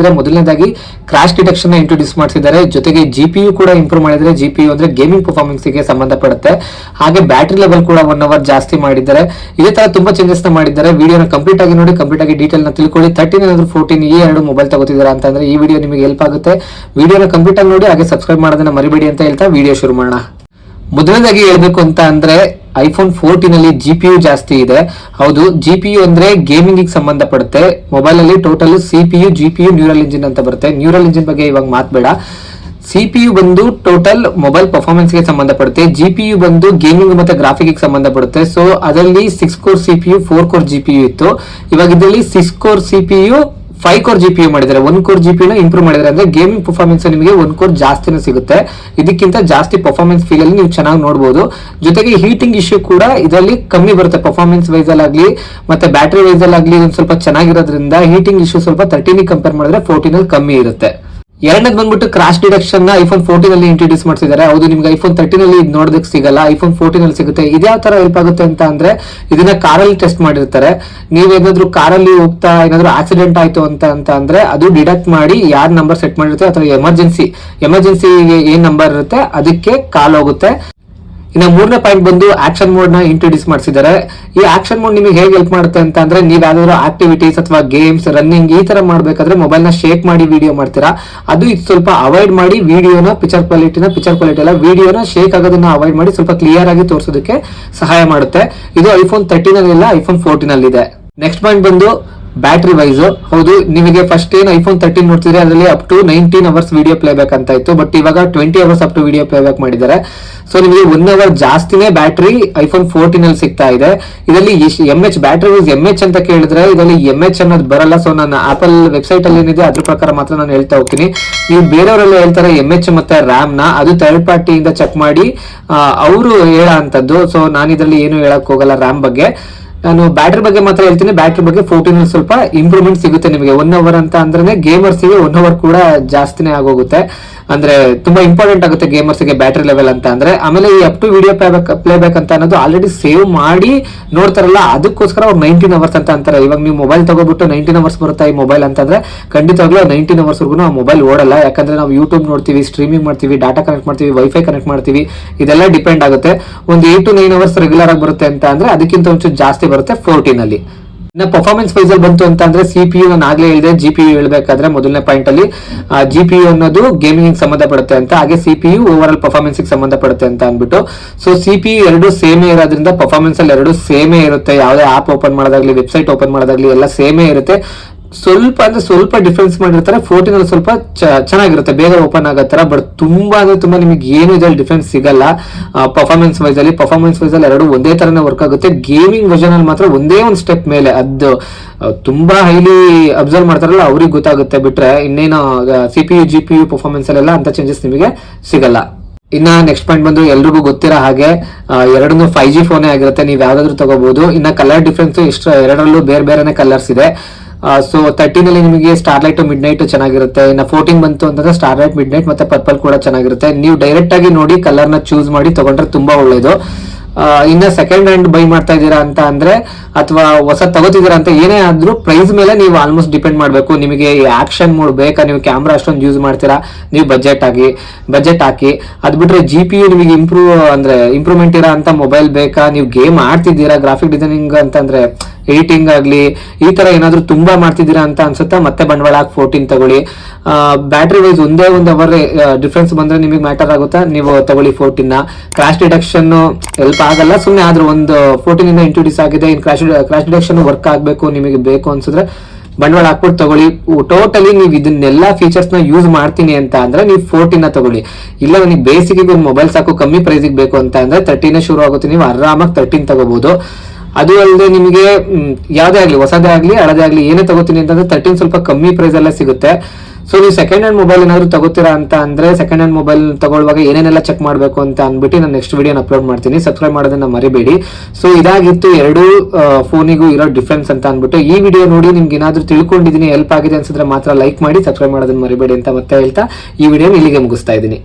ಅಂದ್ರೆ ಮೊದಲನೇದಾಗಿ crash detection introduce ಮಾಡಿಸಿದ್ದಾರೆ. ಜೊತೆಗೆ ಜಿ ಪಿ ಯು ಕೂಡ ಇಂಪ್ರೂವ್ ಮಾಡಿದ್ರೆ ಜಿ ಪಿ ಯು ಅಂದ್ರೆ ಗೇಮಿಂಗ್ ಪರ್ಫಾರ್ಮೆನ್ಸ್ಗೆ ಸಂಬಂಧಪಡುತ್ತೆ. ಹಾಗೆ ಬ್ಯಾಟ್ರಿ ಲೆವೆಲ್ ಕೂಡ ಒನ್ ಅವರ್ ಜಾಸ್ತಿ ಮಾಡಿದ್ದಾರೆ. ಇದೇ ತರ ತುಂಬಾ ಚೇಂಜಸ್ನ ಮಾಡಿದ್ದಾರೆ. ವಿಡಿಯೋನ ಕಂಪ್ಲೀಟ್ ಆಗಿ ನೋಡಿ ಕಂಪ್ಲೀಟ್ ಆಗಿ ಡೀಟೇಲ್ನ ತಿಳ್ಕೊಳ್ಳಿ. ತರ್ಟೀನ್ ಏನಾದ್ರು ಫೋರ್ಟೀನ್ ಈ ಎರಡು ಮೊಬೈಲ್ ತಗೋತಿದ್ದಾರೆ ಅಂತಂದ್ರೆ ಈ ವಿಡಿಯೋ ನಿಮಗೆ ಹೆಲ್ಪ್ ಆಗುತ್ತೆ. ವಿಡಿಯೋನ ಕಂಪ್ಲೀಟ್ ಆಗಿ ನೋಡಿ, ಹಾಗೆ ಸಬ್ಸ್ಕ್ರೈಬ್ ಮಾಡೋದನ್ನ ಮರಿಬೇಡಿ ಅಂತ ಹೇಳ್ತಾ ವಿಡಿಯೋ ಶುರು ಮಾಡೋಣ. ಮೊದಲನೇದಾಗಿ ಹೇಳ್ಬೇಕು ಅಂತ ಅಂದ್ರೆ ಐಫೋನ್ ಫೋರ್ಟೀನ್ ಅಲ್ಲಿ ಜಿ ಪಿ ಯು ಜಾಸ್ತಿ ಇದೆ. ಹೌದು ಜಿ ಪಿ ಯು ಅಂದ್ರೆ ಗೇಮಿಂಗ್ ಸಂಬಂಧಪಡುತ್ತೆ. ಮೊಬೈಲ್ ಅಲ್ಲಿ total C P U G P U neural engine ಅಂತ ಬರುತ್ತೆ. ನ್ಯೂರಲ್ ಇಂಜಿನ್ ಬಗ್ಗೆ ಇವಾಗ ಮಾತಬೇಡ ಸಿ ಪಿ ಯು ಬಂದು ಟೋಟಲ್ ಮೊಬೈಲ್ ಪರ್ಫಾರ್ಮೆನ್ಸ್ಗೆ ಸಂಬಂಧಪಡುತ್ತೆ. ಜಿ ಪಿ ಯು ಬಂದು ಗೇಮಿಂಗ್ ಮತ್ತೆ ಗ್ರಾಫಿಕ್ ಸಂಬಂಧಪಡುತ್ತೆ. ಸೊ ಅದರಲ್ಲಿ six core C P U four core G P U ಇತ್ತು. ಇವಾಗ ಇದರಲ್ಲಿ six core C P U five core G P U ಮಾಡಿದ್ದಾರೆ. ಒನ್ ಕೋರ್ ಜಿ ಪಿ ನ ಇಂಪ್ರೂವ್ ಮಾಡಿದ್ದಾರೆ ಅಂದ್ರೆ ಗೇಮಿಂಗ್ ಪರ್ಫಾರ್ಮೆನ್ಸ್ ನಿಮಗೆ ಒನ್ ಕೋರ್ ಜಾಸ್ತಿನೇ ಸಿಗುತ್ತೆ. ಇದಕ್ಕಿಂತ ಜಾಸ್ತಿ ಪರ್ಫಾರ್ಮೆನ್ಸ್ ಫೀಲ್ ನೀವು ಚೆನ್ನಾಗಿ ನೋಡಬಹುದು ಜೊತೆಗೆ ಹೀಟಿಂಗ್ ಇಶ್ಯೂ ಕೂಡ ಇದರಲ್ಲಿ ಕಮ್ಮಿ ಬರುತ್ತೆ. ಪರ್ಫಾರ್ಮೆನ್ಸ್ ವೈಸ್ ಆಗ್ಲಿ, ಮತ್ತೆ ಬ್ಯಾಟರಿ ವೈಸ್ ಅಲ್ಲಿ ಆಗಲಿ ಸ್ವಲ್ಪ ಚೆನ್ನಾಗಿರೋದ್ರಿಂದ ಹೀಟಿಂಗ್ ಇಶ್ಯೂ ಸ್ವಲ್ಪ ತರ್ಟೀನಿಗೆ ಕಂಪೇರ್ ಮಾಡಿದ್ರೆ ಫೋರ್ಟೀನ್ ಅಲ್ಲಿ ಕಮ್ಮಿ ಇರುತ್ತೆ. ಎರಡನೇದು ಬಂದ್ಬಿಟ್ಟು ಕ್ರಾಶ್ ಡಿಡಕ್ಷನ್ನ ಐಫೋನ್ ಫೋರ್ಟೀನ್ ಅಲ್ಲಿ ಇಂಟ್ರೊಡ್ಯೂಸ್ ಮಾಡ್ತಿದ್ದಾರೆ ಹೌದು, ನಿಮ್ಗೆ ಐಫೋನ್ ತರ್ಟೀನ್ ಅಲ್ಲಿ ಇದು ನೋಡೋದಕ್ಕೆ ಸಿಗಲ್ಲ. ಐಫೋನ್ ಫೋರ್ಟೀನ್ ಅಲ್ಲಿ ಸಿಗುತ್ತೆ. ಇದ್ಯಾವ ತರ ಹೆಲ್ಪ್ ಆಗುತ್ತೆ ಅಂತ ಅಂದ್ರೆ, ಇದನ್ನ ಕಾರಲ್ಲಿ ಟೆಸ್ಟ್ ಮಾಡಿರ್ತಾರೆ. ನೀವೇನಾದ್ರೂ ಕಾರಲ್ಲಿ ಹೋಗ್ತಾ, ಏನಾದ್ರು ಆಕ್ಸಿಡೆಂಟ್ ಆಯ್ತು ಅಂತ ಅಂತ ಅಂದ್ರೆ, ಅದು ಡಿಡಕ್ಟ್ ಮಾಡಿ ಯಾರ್ ನಂಬರ್ ಸೆಟ್ ಮಾಡಿರುತ್ತೆ, ಅಥವಾ ಎಮರ್ಜೆನ್ಸಿ ಎಮರ್ಜೆನ್ಸಿಗೆ ಏನ್ ನಂಬರ್ ಇರುತ್ತೆ, ಅದಕ್ಕೆ ಕಾಲ್ ಹೋಗುತ್ತೆ. ಇನ್ನು ಮೂರನೇ ಪಾಯಿಂಟ್ ಬಂದು ಆಕ್ಷನ್ ಮೋಡ್ನ ಇಂಟ್ರೊಡ್ಯೂಸ್ ಮಾಡಿಸಿದ್ದಾರೆ. ಈ ಆಕ್ಷನ್ ಮೋಡ್ ನಿಮಗೆ ಹೇಗೆ ಹೆಲ್ಪ್ ಮಾಡುತ್ತೆ ಅಂತ ಅಂದ್ರೆ ನೀವು ಯಾವ್ದಾದ್ರು ಆಕ್ಟಿವಿಟೀಸ್ ಅಥವಾ ಗೇಮ್ಸ್ ರನ್ನಿಂಗ್ ಈ ತರ ಮಾಡ್ಬೇಕಾದ್ರೆ ಮೊಬೈಲ್ನ ಶೇಕ್ ಮಾಡಿ ವಿಡಿಯೋ ಮಾಡ್ತೀರಾ. ಅದು ಇದು ಸ್ವಲ್ಪ ಅವಾಯ್ಡ್ ಮಾಡಿ ವಿಡಿಯೋನ ಪಿಕ್ಚರ್ ಕ್ವಾಲಿಟಿನ ಪಿಕ್ಚರ್ ಕ್ವಾಲಿಟಿ ಎಲ್ಲ ವಿಡಿಯೋನ ಶೇಕ್ ಆಗೋದನ್ನ ಅವಾಯ್ಡ್ ಮಾಡಿ ಸ್ವಲ್ಪ ಕ್ಲಿಯರ್ ಆಗಿ ತೋರಿಸೋದಕ್ಕೆ ಸಹಾಯ ಮಾಡುತ್ತೆ. ಇದು ಐಫೋನ್ ತರ್ಟೀನಲ್ಲಿ ಇಲ್ಲ ಐಫೋನ್ ಫೋರ್ಟೀನಲ್ಲಿ ಇದೆ ನೆಕ್ಸ್ಟ್ ಪಾಯಿಂಟ್ ಬಂದು ಬ್ಯಾಟ್ರಿ ವೈಸ್ ಹೌದು, ನಿಮಗೆ ಫಸ್ಟ್ ಏನು ಐಫೋನ್ ತರ್ಟೀನ್ ನೋಡ್ತಿದ್ರೆ ಅದರಲ್ಲಿ up to nineteen hours video playback ಅಂತ ಇತ್ತು ಬಟ್ ಇವಾಗ twenty hours up to video playback ಮಾಡಿದ್ದಾರೆ. ಸೊ ನಿಮಗೆ ಒನ್ ಅವರ್ ಜಾಸ್ತಿನೇ ಬ್ಯಾಟ್ರಿ ಐಫೋನ್ ಫೋರ್ಟೀನ್ ಅಲ್ಲಿ ಸಿಗ್ತಾ ಇದೆ. ಇದರಲ್ಲಿ M H battery wise M H ಅಂತ ಕೇಳಿದ್ರೆ ಇದರಲ್ಲಿ ಎಂ ಎಚ್ ಅನ್ನೋದು ಬರಲ್ಲ. ಸೊ ನಾನು ಆಪಲ್ ವೆಬ್ಸೈಟ್ ಅಲ್ಲಿ ಏನಿದೆ ಅದ್ರ ಪ್ರಕಾರ ಮಾತ್ರ ನಾನು ಹೇಳ್ತಾ ಹೋಗ್ತೀನಿ. ನೀವು ಬೇರೆಯವರೆಲ್ಲ ಹೇಳ್ತಾರೆ ಎಂ ಎಚ್ ಮತ್ತೆ ರ್ಯಾಮ್ನ, ಅದು ಥರ್ಡ್ ಪಾರ್ಟಿಯಿಂದ ಚೆಕ್ ಮಾಡಿ ಅವರು ಹೇಳೋ ಅಂತದ್ದು ಸೊ ನಾನು ಇದರಲ್ಲಿ ಏನು ಹೇಳಕ್ ಹೋಗಲ್ಲ ರ್ಯಾಮ್ ಬಗ್ಗೆ. ನಾನು ಬ್ಯಾಟ್ರಿ ಬಗ್ಗೆ ಮಾತ್ರ ಹೇಳ್ತೀನಿ. ಬ್ಯಾಟ್ರಿ ಬಗ್ಗೆ ಫೋರ್ಟೀನ್ ಸ್ವಲ್ಪ ಇಂಪ್ರೂವ್ಮೆಂಟ್ ಸಿಗುತ್ತೆ ನಿಮಗೆ. ಒನ್ ಅವರ್ ಅಂತ ಅಂದ್ರೆ ಗೇಮರ್ಸ್ಗೆ ಒನ್ ಅವರ್ ಕೂಡ ಜಾಸ್ತಿನೇ ಆಗೋಗುತ್ತೆ. ಅಂದ್ರೆ ತುಂಬಾ ಇಂಪಾರ್ಟೆಂಟ್ ಆಗುತ್ತೆ ಗೇಮರ್ಸ್ಗೆ ಬ್ಯಾಟ್ರಿ ಲೆವೆಲ್ ಅಂತ ಅಂದ್ರೆ. ಆಮೇಲೆ ಈ up to video playback ಅಂತ ಅನ್ನೋದು ಆಲ್ರೆಡಿ ಸೇವ್ ಮಾಡಿ ನೋಡ್ತಾರಲ್ಲ, ಅದಕ್ಕೋಸ್ಕರ ಅವ್ರು ನೈನ್ಟೀನ್ ಅವರ್ಸ್ ಅಂತ ಅಂತಾರೆ. ಇವಾಗ ನೀವು ಮೊಬೈಲ್ ತಗೋಬಿಟ್ಟು ನೈನ್ಟೀನ್ ಅವರ್ಸ್ ಬರುತ್ತೆ ಈ ಮೊಬೈಲ್ ಅಂತಂದ್ರೆ ಖಂಡಿತವಾಗ್ಲೂ ನೈನ್ಟೀನ್ ಅವರ್ಸ್ ವರ್ಗು ಆ ಮೊಬೈಲ್ ಓಡಲ್ಲ. ಯಾಕಂದ್ರೆ ನಾವು ಯೂಟ್ಯೂಬ್ ನೋಡ್ತೀವಿ ಸ್ಟ್ರೀಮಿಂಗ್ ಮಾಡ್ತೀವಿ ಡಾಟಾ ಕನೆಕ್ಟ್ ಮಾಡ್ತೀವಿ ವೈಫೈ ಕನೆಕ್ಟ್ ಮಾಡ್ತೀವಿ. ಇದೆಲ್ಲ ಡಿಪೆಂಡ್ ಆಗುತ್ತೆ. ಒಂದು eight to nine hours regular ಆಗಿ ಬರುತ್ತೆ ಅಂತ ಅಂದ್ರೆ ಅದಕ್ಕಿಂತ ಒಂಚೂರು ಜಾಸ್ತಿ ಬರುತ್ತೆ ಫೋರ್ಟೀನ್ ಅಲ್ಲಿ ಇನ್ನ ಪರ್ಫಾರ್ಮೆನ್ಸ್ ವೈಸ್ ಅಲ್ಲಿ ಬಂತು ಅಂತ ಅಂದ್ರೆ ಸಿ ಪಿ ಯು ನಾನು ಆಗ್ಲೇ ಹೇಳಿದೆ ಜಿ ಪಿ ಯು ಹೇಳ್ಬೇಕಾದ್ರೆ ಮೊದಲನೇ ಪಾಯಿಂಟ್ ಅಲ್ಲಿ ಜಿ ಪಿ ಯು ಅನ್ನೋದು ಗೇಮಿಂಗ್ ಸಂಬಂಧಪಡುತ್ತೆ ಅಂತ, ಹಾಗೆ C P U overall performance ಸಂಬಂಧಪಡುತ್ತೆ ಅಂತ ಅಂದ್ಬಿಟ್ಟು. ಸೊ ಸಿ ಪಿ ಯು ಎರಡು ಸೇಮೇ ಇರೋದ್ರಿಂದ ಪರ್ಫಾರ್ಮೆನ್ಸ್ ಅಲ್ಲಿ ಎರಡು ಸೇಮೇ ಇರುತ್ತೆ. ಯಾವುದೇ ಆಪ್ ಓಪನ್ ಮಾಡೋದಾಗ್ಲಿ ವೆಬ್ಸೈಟ್ ಓಪನ್ ಮಾಡೋದಾಗ್ಲಿ ಎಲ್ಲ ಸೇಮೇ ಇರುತ್ತೆ. ಸ್ವಲ್ಪ ಅಂದ್ರೆ ಸ್ವಲ್ಪ ಡಿಫ್ರೆನ್ಸ್ ಮಾಡಿರ್ತಾರೆ ಫೋರ್ಟೀನ್ ಅಲ್ಲಿ ಸ್ವಲ್ಪ ಚೆನ್ನಾಗಿರುತ್ತೆ, ಬೇಗ ಓಪನ್ ಆಗೋ ತರ ಬಟ್ ತುಂಬಾ ಅಂದ್ರೆ ತುಂಬಾ ನಿಮಗೆ ಏನು ಇದ್ರಲ್ಲಿ ಡಿಫ್ರೆನ್ಸ್ ಸಿಗಲ್ಲ. ಪರ್ಫಾರ್ಮೆನ್ಸ್ ವೈಸ್ ಅಲ್ಲಿ ಪರ್ಫಾರ್ಮೆನ್ಸ್ ವೈಸ್ ಅಲ್ಲಿ ಎರಡು ಒಂದೇ ತರನೇ ವರ್ಕ್ ಆಗುತ್ತೆ. ಗೇಮಿಂಗ್ ವರ್ಷನ್ ಅಲ್ಲಿ ಮಾತ್ರ ಒಂದೇ ಒಂದು ಸ್ಟೆಪ್ ಮೇಲೆ ಅದು ತುಂಬಾ ಹೈಲಿ ಅಬ್ಸರ್ವ್ ಮಾಡ್ತಾರಲ್ಲ, ಅವ್ರಿಗೆ ಗೊತ್ತಾಗುತ್ತೆ ಬಿಟ್ರೆ ಇನ್ನೇನು C P U G P U performance ಅಲ್ಲೆಲ್ಲ ಅಂತ ಚೇಂಜಸ್ ನಿಮಗೆ ಸಿಗಲ್ಲ. ಇನ್ನ ನೆಕ್ಸ್ಟ್ ಪಾಯಿಂಟ್ ಬಂದು ಎಲ್ರಿಗೂ ಗೊತ್ತಿರೋ ಹಾಗೆ ಎರಡೂ ಫೈವ್ ಜಿ ಫೋನೇ ಆಗಿರುತ್ತೆ, ನೀವು ಯಾವ್ದಾದ್ರು ತಗೋಬಹುದು ಇನ್ನ ಕಲರ್ ಡಿಫ್ರೆನ್ಸ್ ಇಷ್ಟ ಎರಡರಲ್ಲೂ ಬೇರೆ ಬೇರೆನೆ ಕಲರ್ಸ್ ಇದೆ. ಸೊ ತರ್ಟೀನ್ ಅಲ್ಲಿ ನಿಮಗೆ ಸ್ಟಾರ್ ಲೈಟ್ ಮಿಡ್ ನೈಟ್ ಚೆನ್ನಾಗಿರುತ್ತೆ. ಇನ್ನು ಫೋರ್ಟೀನ್ ಬಂತು ಅಂತಂದ್ರೆ ಸ್ಟಾರ್ ಲೈಟ್ ಮಿಡ್ ನೈಟ್ ಮತ್ತೆ ಪರ್ಪಲ್ ಕೂಡ ಚೆನ್ನಾಗಿರುತ್ತೆ. ನೀವು ಡೈರೆಕ್ಟ್ ಆಗಿ ನೋಡಿ ಕಲರ್ನ ಚೂಸ್ ಮಾಡಿ ತಗೊಂಡ್ರೆ ತುಂಬಾ ಒಳ್ಳೇದು. ಇನ್ನ ಸೆಕೆಂಡ್ ಹ್ಯಾಂಡ್ ಬೈ ಮಾಡ್ತಾ ಇದ್ದೀರಾ ಅಂತ ಅಂದ್ರೆ, ಅಥವಾ ಹೊಸ ತಗೋತಿದ್ದೀರಾ ಅಂತ ಏನೇ ಆದ್ರೂ ಪ್ರೈಸ್ ಮೇಲೆ ನೀವು ಆಲ್ಮೋಸ್ಟ್ ಡಿಪೆಂಡ್ ಮಾಡಬೇಕು. ನಿಮಗೆ ಆಕ್ಷನ್ ಮೂಡ್ ಬೇಕಾ? ನೀವು ಕ್ಯಾಮ್ರಾ ಅಷ್ಟೊಂದು ಯೂಸ್ ಮಾಡ್ತೀರಾ? ನೀವು ಬಜೆಟ್ ಆಗಿ ಬಜೆಟ್ ಹಾಕಿ. ಅದ್ ಬಿಟ್ರೆ ಜಿ ಪಿ ಯು ನಿಮಗೆ ಇಂಪ್ರೂವ್ ಅಂದ್ರೆ ಇಂಪ್ರೂವ್ಮೆಂಟ್ ಇರೋ ಅಂತ ಮೊಬೈಲ್ ಬೇಕಾ? ನೀವು ಗೇಮ್ ಆಡ್ತಿದ್ದೀರಾ ಗ್ರಾಫಿಕ್ ಡಿಸೈನಿಂಗ್ ಅಂತಂದ್ರೆ ಎಡಿಟಿಂಗ್ ಆಗಲಿ, ಈ ತರ ಏನಾದರೂ ತುಂಬಾ ಮಾಡ್ತಿದ್ದೀರಾ ಅಂತ ಅನ್ಸುತ್ತಾ? ಮತ್ತೆ ಬಂಡವಾಳ ಹಾಕಿ ಫೋರ್ಟೀನ್ ತಗೊಳ್ಳಿ. ಬ್ಯಾಟ್ರಿ ವೈಸ್ ಒಂದೇ ಒಂದು ಅವರ್ ಡಿಫ್ರೆನ್ಸ್ ಬಂದ್ರೆ ನಿಮಗೆ ಮ್ಯಾಟರ್ ಆಗುತ್ತಾ? ನೀವು ತಗೊಳ್ಳಿ ಫೋರ್ಟೀನ್ನ. ಕ್ರಾಶ್ ಡಿಡಕ್ಷನ್ ಹೆಲ್ಪ್ ಆಗಲ್ಲ. ಸುಮ್ಮನೆ ಆದ್ರೂ ಒಂದು ಫೋರ್ಟೀನ್ ಇಂದ ಇಂಟ್ರೊಡ್ಯೂಸ್ ಆಗಿದೆ. ಇನ್ ಕ್ರಾಶ್ ಕ್ರಾಶ್ ಡಿಡಕ್ಷನ್ ವರ್ಕ್ ಆಗಬೇಕು, ನಿಮಗೆ ಬೇಕು ಅನ್ಸಿದ್ರೆ ಬಂಡವಾಳ ಹಾಕ್ಬಿಟ್ಟು ತಗೊಳ್ಳಿ. ಟೋಟಲಿ ನೀವು ಇದನ್ನೆಲ್ಲ ಫೀಚರ್ಸ್ನ ಯೂಸ್ ಮಾಡ್ತೀನಿ ಅಂತ ಅಂದ್ರೆ ನೀವು ಫೋರ್ಟೀನ್ ತಗೊಳ್ಳಿ. ಇಲ್ಲ ನನಗೆ ಬೇಸಿಗೆ ಮೊಬೈಲ್ ಸಾಕು, ಕಮ್ಮಿ ಪ್ರೈಸಿಗೆ ಬೇಕು ಅಂತ ಅಂದ್ರೆ ತರ್ಟೀನೇ ಶುರು ಆಗುತ್ತೆ. ನೀವು ಆರಾಮಾಗಿ ತರ್ಟೀನ್ ತಗೋಬಹುದು ಅದು ಅಲ್ಲದೆ ನಿಮಗೆ ಯಾವುದೇ ಆಗಲಿ, ಹೊಸದೇ ಆಗಲಿ, ಹಳದೇ ಆಗಲಿ, ಏನೇ ತಗೋತೀನಿ ಅಂತಂದ್ರೆ ತರ್ಟೀನ್ ಸ್ವಲ್ಪ ಕಮ್ಮಿ ಪ್ರೈಸ್ ಎಲ್ಲ ಸಿಗುತ್ತೆ. ಸೊ ನೀವು ಸೆಕೆಂಡ್ ಹ್ಯಾಂಡ್ ಮೊಬೈಲ್ ಏನಾದ್ರು ತಗೋತೀರಾ ಅಂತ ಅಂದರೆ ಸೆಕೆಂಡ್ ಹ್ಯಾಂಡ್ ಮೊಬೈಲ್ ತಗೊಳ್ಳುವಾಗ ಏನೇನೆಲ್ಲ ಚೆಕ್ ಮಾಡಬೇಕು ಅಂತ ಅಂದ್ಬಿಟ್ಟು ನಾನು ನೆಕ್ಸ್ಟ್ ವಿಡಿಯೋನ ಅಪ್ಲೋಡ್ ಮಾಡ್ತೀನಿ. ಸಬ್ಸ್ಕ್ರೈಬ್ ಮಾಡೋದನ್ನ ಮರಿಬೇಡಿ. ಸೊ ಇದಾಗಿತ್ತು ಎರಡು ಫೋನಿಗೂ ಇರೋ ಡಿಫ್ರೆನ್ಸ್ ಅಂತ ಅಂದ್ಬಿಟ್ಟು. ಈ ವಿಡಿಯೋ ನೋಡಿ ನಿಮ್ಗೆ ಏನಾದರೂ ತಿಳ್ಕೊಂಡಿದ್ದೀನಿ ಹೆಲ್ಪ್ ಆಗಿದೆ ಅನ್ಸಿದ್ರೆ ಮಾತ್ರ ಲೈಕ್ ಮಾಡಿ ಸಬ್ಸ್ಕ್ರೈಬ್ ಮಾಡೋದನ್ನ ಮರಿಬೇಡಿ ಅಂತ ಮತ್ತೆ ಹೇಳ್ತಾ, ಈ ವಿಡಿಯೋ ಇಲ್ಲಿಗೆ ಮುಗಿಸ್ತಾ ಇದ್ದೀನಿ.